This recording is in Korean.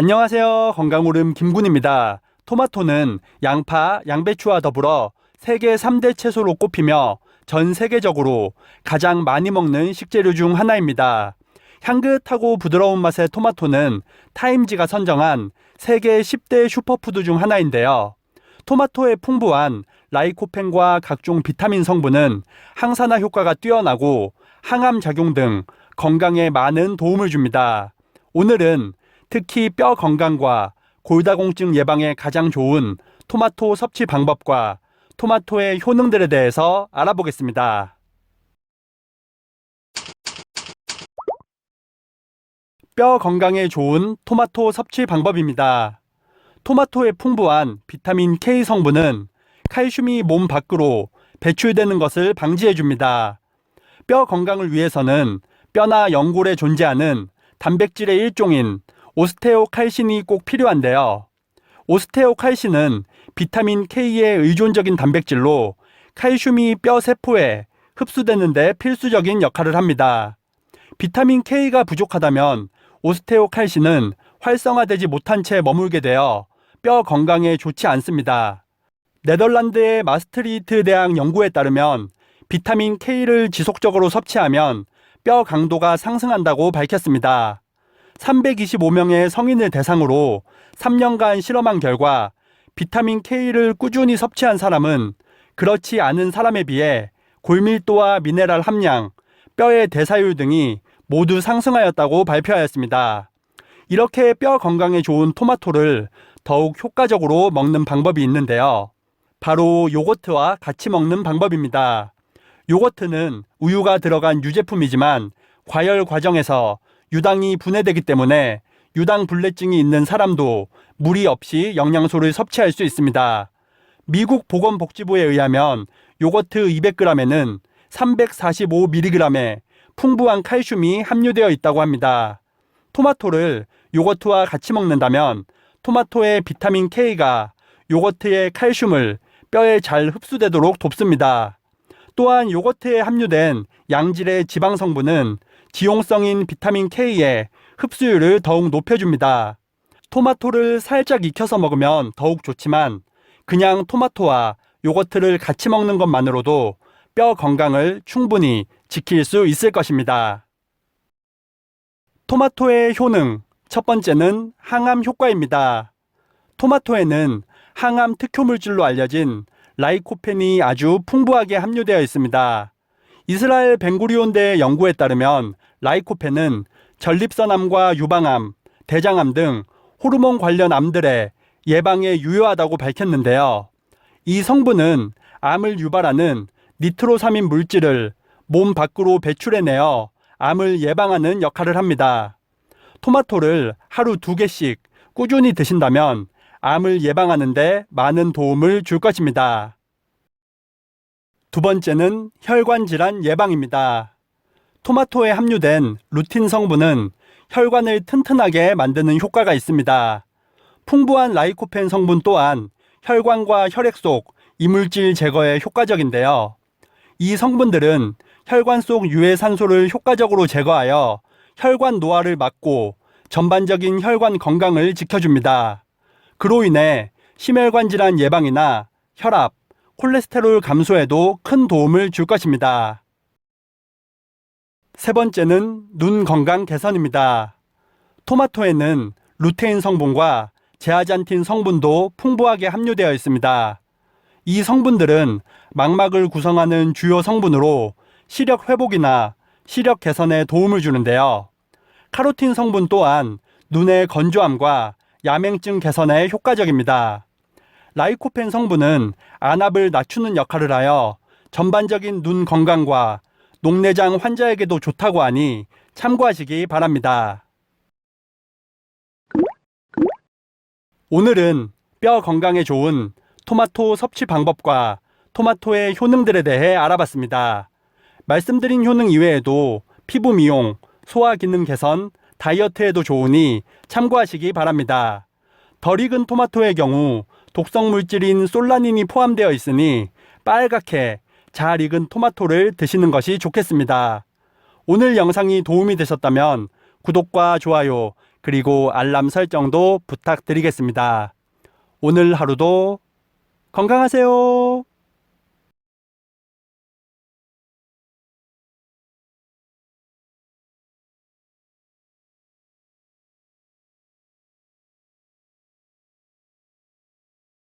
안녕하세요. 건강오름 김군입니다. 토마토는 양파, 양배추와 더불어 세계 3대 채소로 꼽히며 전 세계적으로 가장 많이 먹는 식재료 중 하나입니다. 향긋하고 부드러운 맛의 토마토는 타임지가 선정한 세계 10대 슈퍼푸드 중 하나인데요. 토마토의 풍부한 라이코펜과 각종 비타민 성분은 항산화 효과가 뛰어나고 항암 작용 등 건강에 많은 도움을 줍니다. 오늘은 특히 뼈 건강과 골다공증 예방에 가장 좋은 토마토 섭취 방법과 토마토의 효능들에 대해서 알아보겠습니다. 뼈 건강에 좋은 토마토 섭취 방법입니다. 토마토의 풍부한 비타민 K 성분은 칼슘이 몸 밖으로 배출되는 것을 방지해 줍니다. 뼈 건강을 위해서는 뼈나 연골에 존재하는 단백질의 일종인 오스테오칼신이 꼭 필요한데요. 오스테오칼신은 비타민 K의 의존적인 단백질로 칼슘이 뼈 세포에 흡수되는 데 필수적인 역할을 합니다. 비타민 K가 부족하다면 오스테오칼신은 활성화되지 못한 채 머물게 되어 뼈 건강에 좋지 않습니다. 네덜란드의 마스트리트 대학 연구에 따르면 비타민 K를 지속적으로 섭취하면 뼈 강도가 상승한다고 밝혔습니다. 325명의 성인을 대상으로 3년간 실험한 결과 비타민 K를 꾸준히 섭취한 사람은 그렇지 않은 사람에 비해 골밀도와 미네랄 함량, 뼈의 대사율 등이 모두 상승하였다고 발표하였습니다. 이렇게 뼈 건강에 좋은 토마토를 더욱 효과적으로 먹는 방법이 있는데요. 바로 요거트와 같이 먹는 방법입니다. 요거트는 우유가 들어간 유제품이지만 과열 과정에서 유당이 분해되기 때문에 유당 불내증이 있는 사람도 무리 없이 영양소를 섭취할 수 있습니다. 미국 보건복지부에 의하면 요거트 200g에는 345mg의 풍부한 칼슘이 함유되어 있다고 합니다. 토마토를 요거트와 같이 먹는다면 토마토의 비타민 K가 요거트의 칼슘을 뼈에 잘 흡수되도록 돕습니다. 또한 요거트에 함유된 양질의 지방 성분은 지용성인 비타민 K의 흡수율을 더욱 높여줍니다. 토마토를 살짝 익혀서 먹으면 더욱 좋지만 그냥 토마토와 요거트를 같이 먹는 것만으로도 뼈 건강을 충분히 지킬 수 있을 것입니다. 토마토의 효능. 첫 번째는 항암 효과입니다. 토마토에는 항암 특효 물질로 알려진 라이코펜이 아주 풍부하게 함유되어 있습니다. 이스라엘 벵구리온대 연구에 따르면 라이코펜은 전립선암과 유방암, 대장암 등 호르몬 관련 암들의 예방에 유효하다고 밝혔는데요. 이 성분은 암을 유발하는 니트로사민 물질을 몸 밖으로 배출해내어 암을 예방하는 역할을 합니다. 토마토를 하루 두 개씩 꾸준히 드신다면 암을 예방하는데 많은 도움을 줄 것입니다. 두 번째는 혈관 질환 예방입니다. 토마토에 함유된 루틴 성분은 혈관을 튼튼하게 만드는 효과가 있습니다. 풍부한 라이코펜 성분 또한 혈관과 혈액 속 이물질 제거에 효과적인데요. 이 성분들은 혈관 속 유해 산소를 효과적으로 제거하여 혈관 노화를 막고 전반적인 혈관 건강을 지켜줍니다. 그로 인해 심혈관 질환 예방이나 혈압, 콜레스테롤 감소에도 큰 도움을 줄 것입니다. 세 번째는 눈 건강 개선입니다. 토마토에는 루테인 성분과 제아잔틴 성분도 풍부하게 함유되어 있습니다. 이 성분들은 망막을 구성하는 주요 성분으로 시력 회복이나 시력 개선에 도움을 주는데요. 카로틴 성분 또한 눈의 건조함과 야맹증 개선에 효과적입니다. 라이코펜 성분은 안압을 낮추는 역할을 하여 전반적인 눈 건강과 녹내장 환자에게도 좋다고 하니 참고하시기 바랍니다. 오늘은 뼈 건강에 좋은 토마토 섭취 방법과 토마토의 효능들에 대해 알아봤습니다. 말씀드린 효능 이외에도 피부 미용, 소화 기능 개선, 다이어트에도 좋으니 참고하시기 바랍니다. 덜 익은 토마토의 경우 독성 물질인 솔라닌이 포함되어 있으니 빨갛게 잘 익은 토마토를 드시는 것이 좋겠습니다. 오늘 영상이 도움이 되셨다면 구독과 좋아요, 그리고 알람 설정도 부탁드리겠습니다. 오늘 하루도 건강하세요.